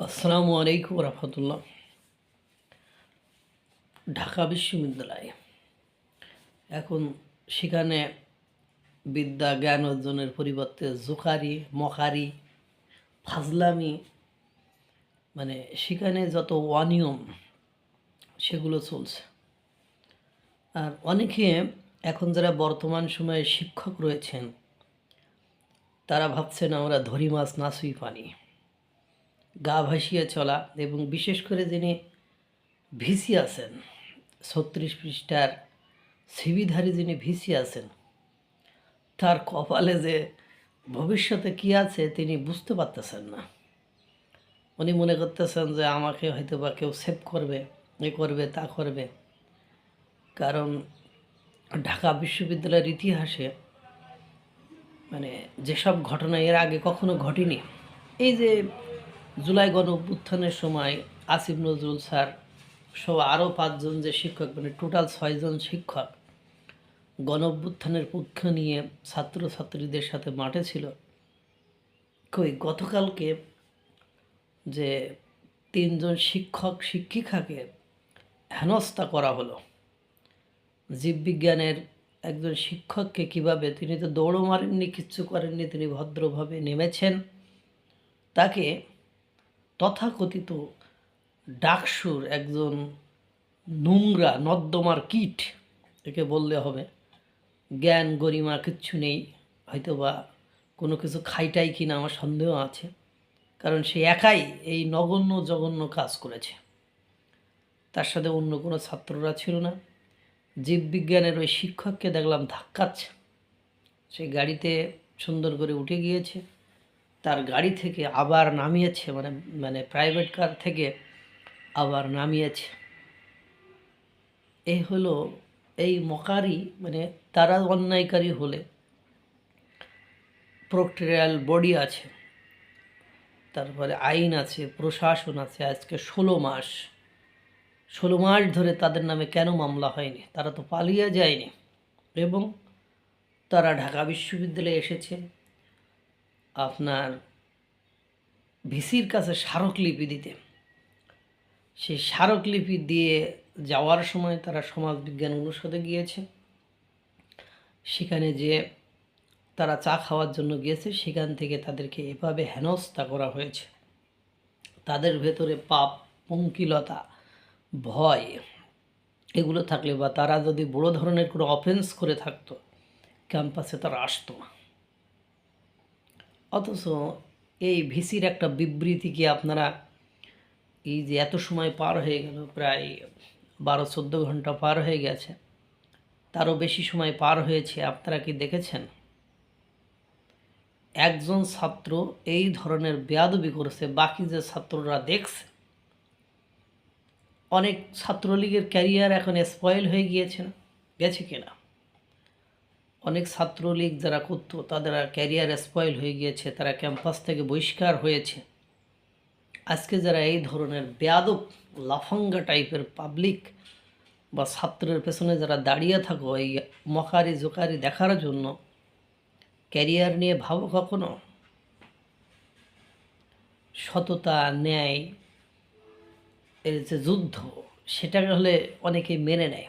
আসসালামু আলাইকুম রহমতুল্লাহ। ঢাকা বিশ্ববিদ্যালয়। এখন সেখানে বিদ্যা, জ্ঞান অর্জনের পরিবর্তে জোকারি, মকারি, ফাজলামি মানে সেখানে যত অনিয়ম সেগুলো চলছে। আর অনেকে এখন যারা বর্তমান সময়ে শিক্ষক রয়েছেন, তারা ভাবছেন আমরা ধরি মাছ নাসুই পানি। গা ভাসিয়ে চলা এবং বিশেষ করে যিনি ভিসি আছেন, ছত্রিশ পৃষ্ঠার সিবিধারী যিনি ভিসি আছেন, তার কপালে যে ভবিষ্যতে কি আছে তিনি বুঝতে পারতেছেন না। উনি মনে করতেছেন যে আমাকে হয়তো বা কেউ সেভ করবে, এ করবে, তা করবে। কারণ ঢাকা বিশ্ববিদ্যালয়ের ইতিহাসে মানে যেসব ঘটনা এর আগে কখনো ঘটেনি, এই যে জুলাই গণ অভ্যুত্থানের সময় আসিফ নজরুল স্যার সহ আরও পাঁচজন যে শিক্ষক মানে টোটাল ছয়জন শিক্ষক গণ অভ্যুত্থানের পক্ষ নিয়ে ছাত্রছাত্রীদের সাথে মাঠে ছিল। কই, গতকালকে যে তিনজন শিক্ষক, শিক্ষিকাকে হেনস্থা করা হলো। জীববিজ্ঞানের একজন শিক্ষককে কীভাবে, তিনি তো দৌড়ও মারেননি, কিচ্ছু করেননি, তিনি ভদ্রভাবে নেমেছেন। তাকে তথাকথিত ডাকসুর একজন নোংরা নর্দমার কীট, একে বললে হবে। জ্ঞান গরিমা কিচ্ছু নেই হয়তো বা কোনো কিছু খাইটাই কিনা আমার সন্দেহ আছে, কারণ সে একাই এই নগণ্য জঘন্য কাজ করেছে। তার সাথে অন্য কোনো ছাত্ররা ছিল না। জীববিজ্ঞানের ওই শিক্ষককে দেখলাম ধাক্কাচ্ছে। সে গাড়িতে সুন্দর করে উঠে গিয়েছে। তার গাড়ি থেকে আবার নামিয়েছে মানে মানে প্রাইভেট কার থেকে আবার নামিয়েছে। এই হলো এই মকারি মানে তারা অন্যায়কারী হলে প্রক্টোরিয়াল বডি আছে, তারপরে আইন আছে, প্রশাসন আছে, আজকে ষোলো মাস। ষোলো মাস ধরে তাদের নামে কেন মামলা হয়নি? তারা তো পালিয়ে যায়নি। এবং তারা ঢাকা বিশ্ববিদ্যালয়ে এসেছে। আপনার ভিসির কাছে স্মারকলিপি দিতে। সেই স্মারকলিপি দিয়ে যাওয়ার সময় তারা সমাজবিজ্ঞান অনুষদে গিয়েছে। সেখানে যে তারা চা খাওয়ার জন্য গিয়েছে। সেখান থেকে তাদেরকে এভাবে হেনস্থা করা হয়েছে। তাদের ভেতরে পাপ, পঙ্কিলতা, ভয় এগুলো থাকলে বা তারা যদি বড় ধরনের কোনো অফেন্স করে থাকতো ক্যাম্পাসে তারা আসতো না। অথচ এই ভিসির একটা বিবৃতি কি আপনারা এই যে এত সময় পার হয়ে গেল, প্রায় বারো, চোদ্দ ঘণ্টা পার হয়ে গেছে, তারও বেশি সময় পার হয়েছে, আপনারা কি দেখেছেন? একজন ছাত্র এই ধরনের বেয়াদবি করেছে, বাকি যে ছাত্ররা দেখছে, অনেক ছাত্রলীগের ক্যারিয়ার এখন স্পয়েল হয়ে গিয়েছে না, গেছে কিনা? অনেক ছাত্রলীগ যারা করতো, তাদের ক্যারিয়ার স্পয়েল হয়ে গিয়েছে, তারা ক্যাম্পাস থেকে বহিষ্কার হয়েছে। আজকে যারা এই ধরনের বেয়াদব, লাফাঙ্গা টাইপের পাবলিক বা ছাত্রের পেছনে যারা দাঁড়িয়ে থাকো, এই মকারি জোকারি দেখার জন্য ক্যারিয়ার নিয়ে ভাবো কখনো? সততা, ন্যায়, এর যে যুদ্ধ, সেটা হলে অনেকে মেনে নেয়।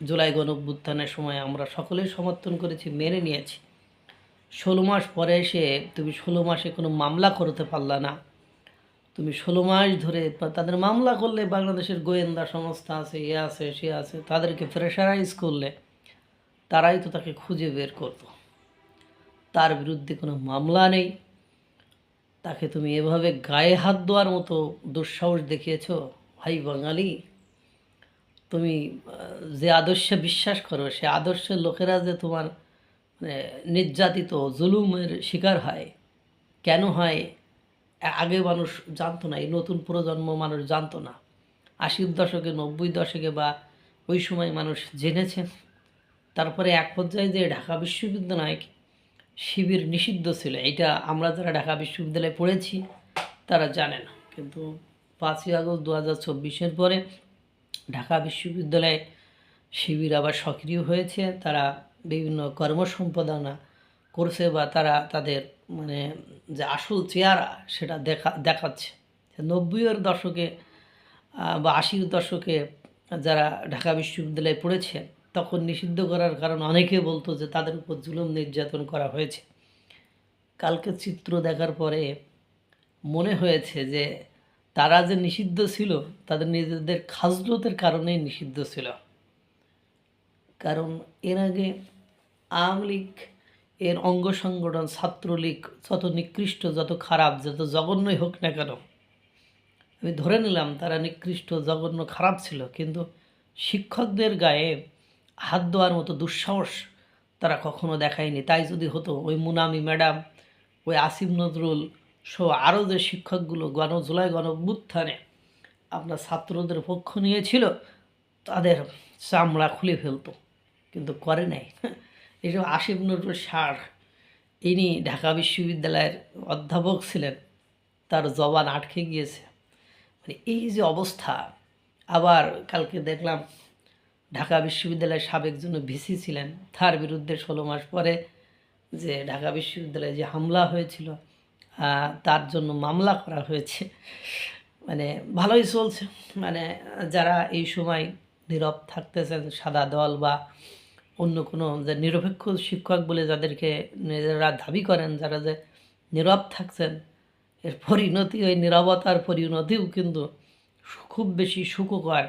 জুলাই গণ অভ্যুত্থানের সময় আমরা সকলেই সমর্থন করেছি, মেনে নিয়েছি। ষোলো মাস পরে এসে তুমি ষোলো মাসে কোনো মামলা করতে পারলা না। তুমি ষোলো মাস ধরে তাদের মামলা করলে বাংলাদেশের গোয়েন্দা সংস্থা আছে, এ আছে, সে আছে, তাদেরকে প্রেশারাইজ করলে তারাই তো তাকে খুঁজে বের করতো। তার বিরুদ্ধে কোনো মামলা নেই। তাকে তুমি এভাবে গায়ে হাত দেওয়ার মতো দুঃসাহস দেখিয়েছ, ভাই বাঙালি? তুমি যে আদর্শে বিশ্বাস করো, সে আদর্শের লোকেরা যে তোমার মানে নির্যাতিত, জুলুমের শিকার হয়, কেন হয়, আগে মানুষ জানতো না, এই নতুন প্রজন্ম মানুষ জানতো না। আশির দশকে, নব্বই দশকে বা ওই সময় মানুষ জেনেছেন তারপরে এক পর্যায়ে যে ঢাকা বিশ্ববিদ্যালয় শিবির নিষিদ্ধ ছিল এটা আমরা যারা ঢাকা বিশ্ববিদ্যালয়ে পড়েছি, তারা জানে না। কিন্তু পাঁচই আগস্ট দু হাজার চব্বিশের পরে ঢাকা বিশ্ববিদ্যালয়ে শিবির আবার সক্রিয় হয়েছে। তারা বিভিন্ন কর্মসম্পাদনা করছে বা তারা তাদের মানে যে আসল চেহারা সেটা দেখা, দেখাচ্ছে। নব্বইয়ের দশকে বা আশির দশকে যারা ঢাকা বিশ্ববিদ্যালয়ে পড়েছে, তখন নিষিদ্ধ করার কারণ অনেকে বলতো যে তাদের উপর জুলুম নির্যাতন করা হয়েছে। কালকে চিত্র দেখার পরে মনে হয়েছে যে তারা যে নিষিদ্ধ ছিল, তাদের নিজেদের খাজলতের কারণেই নিষিদ্ধ ছিল। কারণ এর আগে আওয়ামী লীগ এর অঙ্গ সংগঠন, ছাত্রলীগ যত নিকৃষ্ট, যত খারাপ, যত জঘন্যই হোক না কেন, আমি ধরে নিলাম তারা নিকৃষ্ট, জঘন্য, খারাপ ছিল, কিন্তু শিক্ষকদের গায়ে হাত দেওয়ার মতো দুঃসাহস তারা কখনো দেখায়নি। তাই যদি হতো, ওই মুনামি ম্যাডাম, ওই আসিফ নজরুল সহ আরও যে শিক্ষকগুলো গণ, জুলাই আপনার ছাত্রদের পক্ষ নিয়েছিল, তাদের চামড়া খুলে ফেলতো, কিন্তু করে নাই। এইসব আসিফ নজরুল সার ইনি ঢাকা বিশ্ববিদ্যালয়ের অধ্যাপক ছিলেন, তার জবান আটকে গিয়েছে। মানে এই যে অবস্থা, আবার কালকে দেখলাম ঢাকা বিশ্ববিদ্যালয়ের সাবেক জন্য ভিসি ছিলেন, তার বিরুদ্ধে ষোলো মাস পরে যে ঢাকা বিশ্ববিদ্যালয়ে যে হামলা হয়েছিল তার জন্য মামলা করা হয়েছে। মানে ভালোই চলছে। মানে যারা এই সময় নীরব থাকতেছেন, সাদা দল বা অন্য কোনো যে নিরপেক্ষ শিক্ষক বলে যাদেরকে নিজেরা দাবি করেন, যারা যে নীরব থাকছেন, এর পরিণতি, ওই নীরবতার পরিণতিও কিন্তু খুব বেশি সুখকর,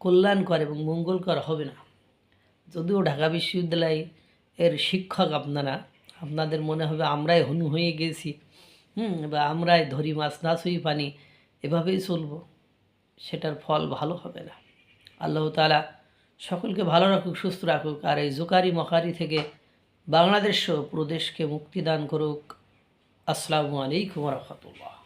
কল্যাণকর এবং মঙ্গলকর হবে না। যদিও ঢাকা বিশ্ববিদ্যালয় এর শিক্ষক আপনারা, আপনাদের মনে হবে আমরাই হনু হয়ে গেছি। হুম বা আমরাই ধরি মাছ, না শুই পানি, এভাবেই চলবো। সেটার ফল ভালো হবে না। আল্লাহ তালা সকলকে ভালো রাখুক, সুস্থ রাখুক, আর এই জোকারি মকারি থেকে বাংলাদেশ প্রদেশকে মুক্তি দান করুক। আসসালামু আলাইকুম রহমতুল্লাহ।